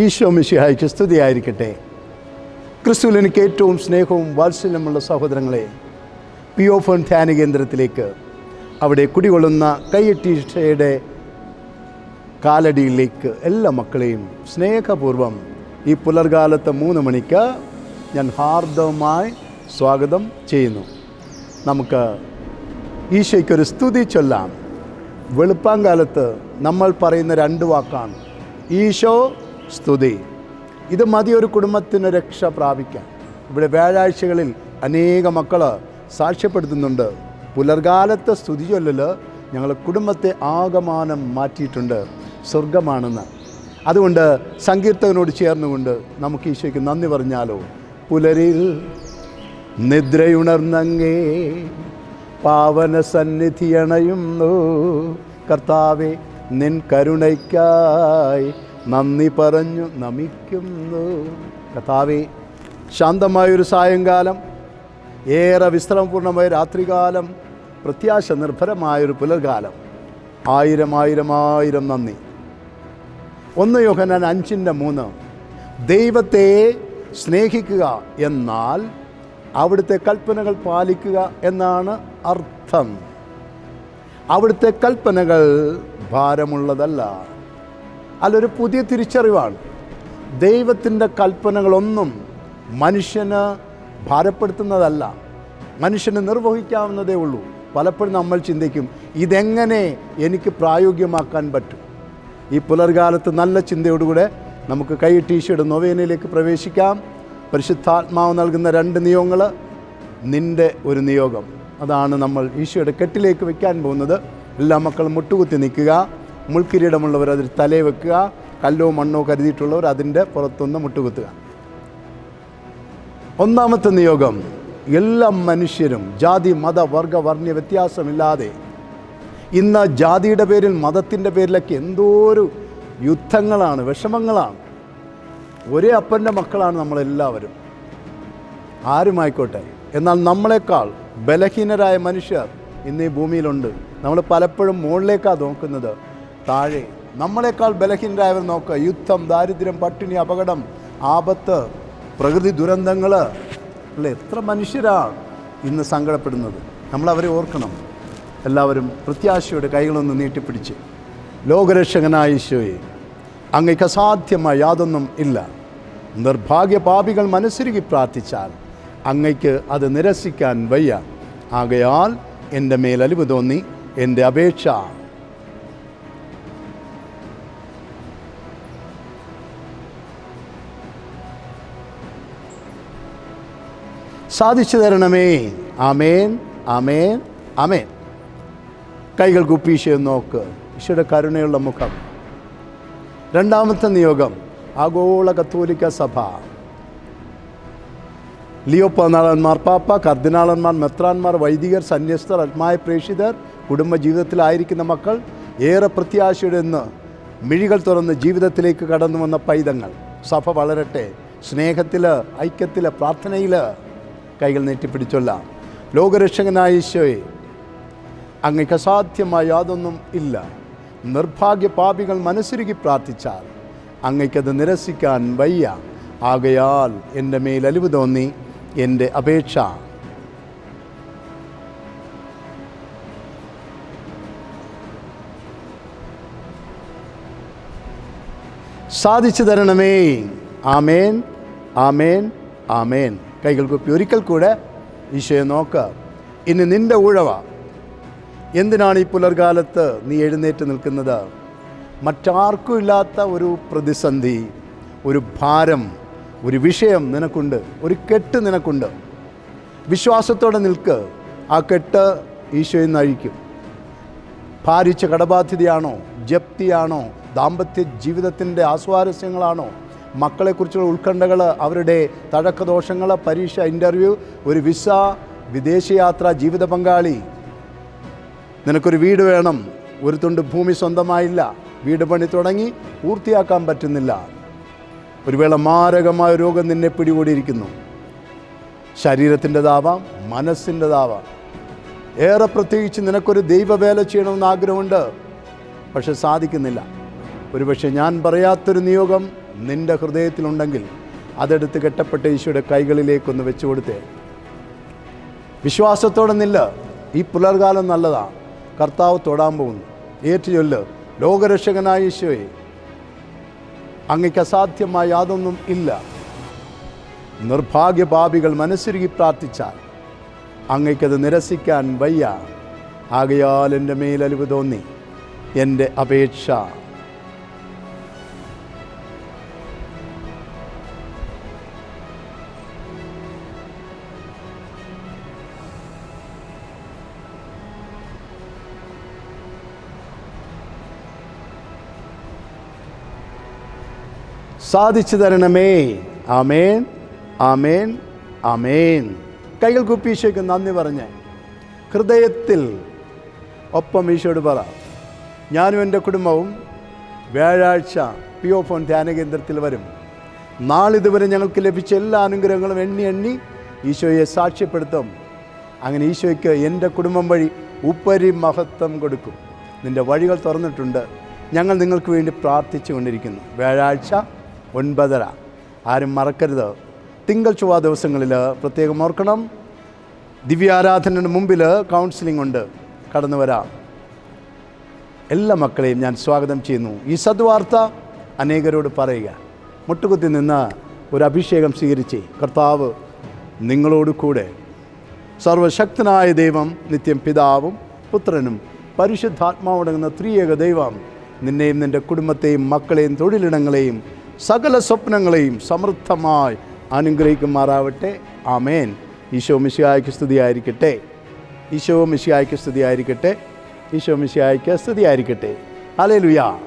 ഈശോ മിശിഹായ്ക്ക് സ്തുതിയായിരിക്കട്ടെ ക്രിസ്തുവിൽ എനിക്ക് ഏറ്റവും സ്നേഹവും വാത്സല്യമുള്ള സഹോദരങ്ങളെ പി ഒ ഫോൺ ധ്യാന കേന്ദ്രത്തിലേക്ക് അവിടെ കുടികൊള്ളുന്ന കൈയറ്റീഷയുടെ കാലടിയിലേക്ക് എല്ലാ മക്കളെയും സ്നേഹപൂർവം ഈ പുലർകാലത്ത് മൂന്ന് മണിക്ക് ഞാൻ ഹാർദവമായി സ്വാഗതം ചെയ്യുന്നു. നമുക്ക് ഈശോയ്ക്കൊരു സ്തുതി ചൊല്ലാം. വെളുപ്പാങ്കാലത്ത് നമ്മൾ പറയുന്ന രണ്ട് വാക്കാണ്. ഈശോ സ്തുതി. ഇത് മതി ഒരു കുടുംബത്തിന് രക്ഷ പ്രാപിക്കാൻ. ഇവിടെ വ്യാഴാഴ്ചകളിൽ അനേക മക്കൾ സാക്ഷ്യപ്പെടുത്തുന്നുണ്ട്. പുലർകാലത്തെ സ്തുതി ചൊല്ലൽ ഞങ്ങൾ കുടുംബത്തെ ആകമാനം മാറ്റിയിട്ടുണ്ട്. സ്വർഗമാണെന്ന് അതുകൊണ്ട് സങ്കീർത്തകനോട് ചേർന്നുകൊണ്ട് നമുക്ക് ഈശോയ്ക്ക് നന്ദി പറഞ്ഞാലോ? പുലരിൽ നിദ്രയുണർന്നങ്ങേ പാവന സന്നിധിയണയുന്നു കർത്താവെ നിൻ കരുണയ്ക്കായി നന്ദി പറഞ്ഞു നമിക്കുന്നു. കഥാവി ശാന്തമായൊരു സായങ്കാലം ഏറെ വിശ്രമപൂർണമായ രാത്രികാലം പ്രത്യാശ നിർഭരമായൊരു പുലർകാലം. ആയിരം ആയിരം ആയിരം നന്ദി. ഒന്ന് യോഹനാൻ അഞ്ചിന്റെ മൂന്ന്. ദൈവത്തെ സ്നേഹിക്കുക എന്നാൽ അവിടുത്തെ കൽപ്പനകൾ പാലിക്കുക എന്നാണ് അർത്ഥം. അവിടുത്തെ കൽപ്പനകൾ ഭാരമുള്ളതല്ല. അല്ലൊരു പുതിയ തിരിച്ചറിവാണ്. ദൈവത്തിന്റെ കൽപ്പനകളൊന്നും മനുഷ്യന് ഭാരപ്പെടുത്തുന്നതല്ല. മനുഷ്യന് നിർവഹിക്കാവുന്നതേ ഉള്ളൂ. പലപ്പോഴും നമ്മൾ ചിന്തിക്കും ഇതെങ്ങനെ എനിക്ക് പ്രായോഗികമാക്കാൻ പറ്റും? ഈ പുലർകാലത്ത് നല്ല ചിന്തയോടുകൂടെ നമുക്ക് കൈ ടീഷർട്ട് നൊവേനയിലേക്ക് പ്രവേശിക്കാം. പരിശുദ്ധാത്മാവ് നൽകുന്ന രണ്ട് നിയോഗങ്ങൾ നിന്റെ ഒരു നിയോഗം. അതാണ് നമ്മൾ ഈശോയുടെ കെട്ടിലേക്ക് വയ്ക്കാൻ പോകുന്നത്. എല്ലാ മക്കളും മുട്ടുകുത്തി നിൽക്കുക. മുൾക്കിരീടമുള്ളവർ അതിൽ തലേ വെക്കുക കല്ലോ മണ്ണോ കരുതിയിട്ടുള്ളവർ അതിന്റെ പുറത്തുനിന്ന് മുട്ടുകുത്തുക. ഒന്നാമത്തെ നിയോഗം എല്ലാ മനുഷ്യരും ജാതി മത വർഗ വർണ വ്യത്യാസമില്ലാതെ ഇന്ന് ജാതിയുടെ പേരിൽ മതത്തിന്റെ പേരിലൊക്കെ എന്തോ ഒരു യുദ്ധങ്ങളാണ് വിഷമങ്ങളാണ്. ഒരേ അപ്പന്റെ മക്കളാണ് നമ്മളെല്ലാവരും. ആരുമായിക്കോട്ടെ? എന്നാൽ നമ്മളെക്കാൾ ബലഹീനരായ മനുഷ്യർ ഇന്ന് ഈ ഭൂമിയിലുണ്ട്. നമ്മൾ പലപ്പോഴും മുകളിലേക്കാണ് നോക്കുന്നത്. താഴെ. നമ്മളെക്കാൾ ബലഹീനരായവർ നോക്കുക യുദ്ധം ദാരിദ്ര്യം പട്ടിണി അപകടം ആപത്ത് പ്രകൃതി ദുരന്തങ്ങൾ അല്ല? എത്ര മനുഷ്യരാണ് ഇന്ന് സങ്കടപ്പെടുന്നത്. നമ്മളവരെ ഓർക്കണം. എല്ലാവരും പ്രത്യാശയുടെ കൈകളൊന്ന് നീട്ടിപ്പിടിച്ച്. ലോകരക്ഷകനായ ഈശോയെ അങ്ങയ്ക്ക് അസാധ്യമായ യാതൊന്നും ഇല്ല. നിർഭാഗ്യ പാപികൾ മനസ്സിരുകി പ്രാർത്ഥിച്ചാൽ അങ്ങയ്ക്ക് അത് നിരസിക്കാൻ വയ്യ. ആകയാൽ എന്റെ മേൽ തോന്നി എന്റെ അപേക്ഷ സാധിച്ചു തരണമേ. ആമേൻ ആമേൻ ആമേൻ. കൈകൾ കുപ്പീശയെ നോക്ക്. ഈശോയുടെ കരുണയുള്ള മുഖം. രണ്ടാമത്തെ നിയോഗം ആഗോള കത്തോലിക്ക സഭ. ലിയോ പതിനാളന്മാർ പാപ്പ കർദിനാളന്മാർ മെത്രാന്മാർ വൈദികർ സന്യസ്തർ ആത്മായ പ്രേക്ഷിതർ കുടുംബജീവിതത്തിലായിരിക്കുന്ന മക്കൾ ഏറെ പ്രത്യാശയുടെ ഇന്ന് മിഴികൾ തുറന്ന് ജീവിതത്തിലേക്ക് കടന്നു വന്ന പൈതങ്ങൾ. സഭ വളരട്ടെ. സ്നേഹത്തിൽ ഐക്യത്തിൽ പ്രാർത്ഥനയിൽ കൈകൾ നീട്ടിപ്പിടിച്ചൊല്ലാം ലോകരക്ഷകനായ ഈശോയെ അങ്ങക്ക് അസാധ്യമായ യാതൊന്നും ഇല്ല. നിർഭാഗ്യ പാപികൾ മനസ്സുരുകി പ്രാർത്ഥിച്ചാൽ അങ്ങയ്ക്കത് നിരസിക്കാൻ വയ്യ. ആകയാൽ എന്റെ മേൽ അലിവ് തോന്നി എന്റെ അപേക്ഷ സാധിച്ചു തരണമേ. ആമേൻ ആമേൻ ആമേൻ. കൈകൾ കുപ്പി. ഒരിക്കൽ കൂടെ ഈശോയെ നോക്കുക ഇനി നിന്റെ ഉഴവ. എന്തിനാണ് ഈ പുലർകാലത്ത് നീ എഴുന്നേറ്റ് നിൽക്കുന്നത്? മറ്റാർക്കും ഇല്ലാത്ത ഒരു പ്രതിസന്ധി ഒരു ഭാരം ഒരു വിഷയം നിനക്കുണ്ട്. ഒരു കെട്ട് നിനക്കുണ്ട്. വിശ്വാസത്തോടെ നിൽക്ക്. ആ കെട്ട് ഈശോയിൽ നിന്ന് അഴിക്കും ഭാരിച്ച കടബാധ്യതയാണോ? ജപ്തിയാണോ? ദാമ്പത്യ ജീവിതത്തിന്റെ ആസ്വാരസ്യങ്ങളാണോ? മക്കളെക്കുറിച്ചുള്ള ഉത്കണ്ഠകൾ അവരുടെ തഴക്കദോഷങ്ങൾ പരീക്ഷ ഇന്റർവ്യൂ ഒരു വിസ വിദേശയാത്ര ജീവിത പങ്കാളി. നിനക്കൊരു വീട് വേണം. ഒരു തുണ്ട് ഭൂമി സ്വന്തമായില്ല. വീട് പണി തുടങ്ങി പൂർത്തിയാക്കാൻ പറ്റുന്നില്ല. ഒരു വേള മാരകമായ രോഗം നിന്നെ പിടികൂടിയിരിക്കുന്നു. ശരീരത്തിന്റെതാവാം മനസ്സിന്റെതാവാം. ഏറെ പ്രത്യേകിച്ച് നിനക്കൊരു ദൈവവേല ചെയ്യണമെന്ന് ആഗ്രഹമുണ്ട്. പക്ഷെ സാധിക്കുന്നില്ല. ഒരുപക്ഷെ ഞാൻ പറയാത്തൊരു നിയോഗം നിന്റെ ഹൃദയത്തിലുണ്ടെങ്കിൽ അതെടുത്ത് കെട്ടപ്പെട്ട ഈശോയുടെ കൈകളിലേക്കൊന്ന് വെച്ചു കൊടുത്തേ. വിശ്വാസത്തോടെ നില്ല. ഈ പുലർകാലം നല്ലതാണ് കർത്താവ് തൊടാൻ പോകുന്നു. ഏറ്റു ചൊല്ല്. ലോകരക്ഷകനായ ഈശോയെ. അങ്ങയ്ക്ക് അസാധ്യമായ യാതൊന്നും ഇല്ല. നിർഭാഗ്യപാപികൾ മനസ്സുരുകി പ്രാർത്ഥിച്ചാൽ അങ്ങയ്ക്കത് നിരസിക്കാൻ വയ്യ. ആകയാൽ എന്റെ മേലലിവ് തോന്നി. എന്റെ അപേക്ഷ സാധിച്ചു തരണമേ ആമേൻ ആമേൻ ആമേൻ. കൈകൾ കുപ്പി ഈശോയ്ക്ക് നന്ദി പറഞ്ഞ് ഹൃദയത്തിൽ ഒപ്പം ഈശോയോട് പറ. ഞാനും എന്റെ കുടുംബവും വ്യാഴാഴ്ച പി ഒ ഫോൺ ധ്യാന കേന്ദ്രത്തിൽ വരും. നാളിതുവരെ ഞങ്ങൾക്ക് ലഭിച്ച എല്ലാ അനുഗ്രഹങ്ങളും എണ്ണി എണ്ണി ഈശോയെ സാക്ഷ്യപ്പെടുത്തും. അങ്ങനെ ഈശോയ്ക്ക് എന്റെ കുടുംബം വഴി ഉപരി മഹത്വം കൊടുക്കും. നിന്റെ വഴികൾ തുറന്നിട്ടുണ്ട്. ഞങ്ങൾ നിങ്ങൾക്ക് വേണ്ടി പ്രാർത്ഥിച്ചു കൊണ്ടിരിക്കുന്നു വ്യാഴാഴ്ച ഒൻപതര. ആരും മറക്കരുത്. തിങ്കൾ ചൊവ്വ ദിവസങ്ങളിൽ പ്രത്യേകം ഓർക്കണം. ദിവ്യാരാധനന് മുമ്പിൽ കൗൺസിലിംഗ് ഉണ്ട്. കടന്നു വരാം. എല്ലാ മക്കളെയും ഞാൻ സ്വാഗതം ചെയ്യുന്നു. ഈ സദ്വാർത്ത അനേകരോട് പറയുക. മുട്ടുകുത്തി നിന്ന് ഒരു അഭിഷേകം സ്വീകരിച്ച്. കർത്താവ് നിങ്ങളോട് കൂടെ. സർവശക്തനായ ദൈവം നിത്യം പിതാവും പുത്രനും പരിശുദ്ധാത്മാവടങ്ങുന്ന ത്രിയേക ദൈവം നിന്നെയും നിന്റെ കുടുംബത്തെയും മക്കളെയും തൊഴിലിടങ്ങളെയും സകല സ്വപ്നങ്ങളെയും സമൃദ്ധമായി അനുഗ്രഹിക്കുമാറാവട്ടെ. ആമേൻ. ഈശോ മിശിഹായ്ക്ക് സ്തുതിയായിരിക്കട്ടെ. ഈശോ മിശിഹായ്ക്ക് സ്തുതിയായിരിക്കട്ടെ. ഈശോ മിശിഹായ്ക്ക് സ്തുതിയായിരിക്കട്ടെ. അലേ ലുയാ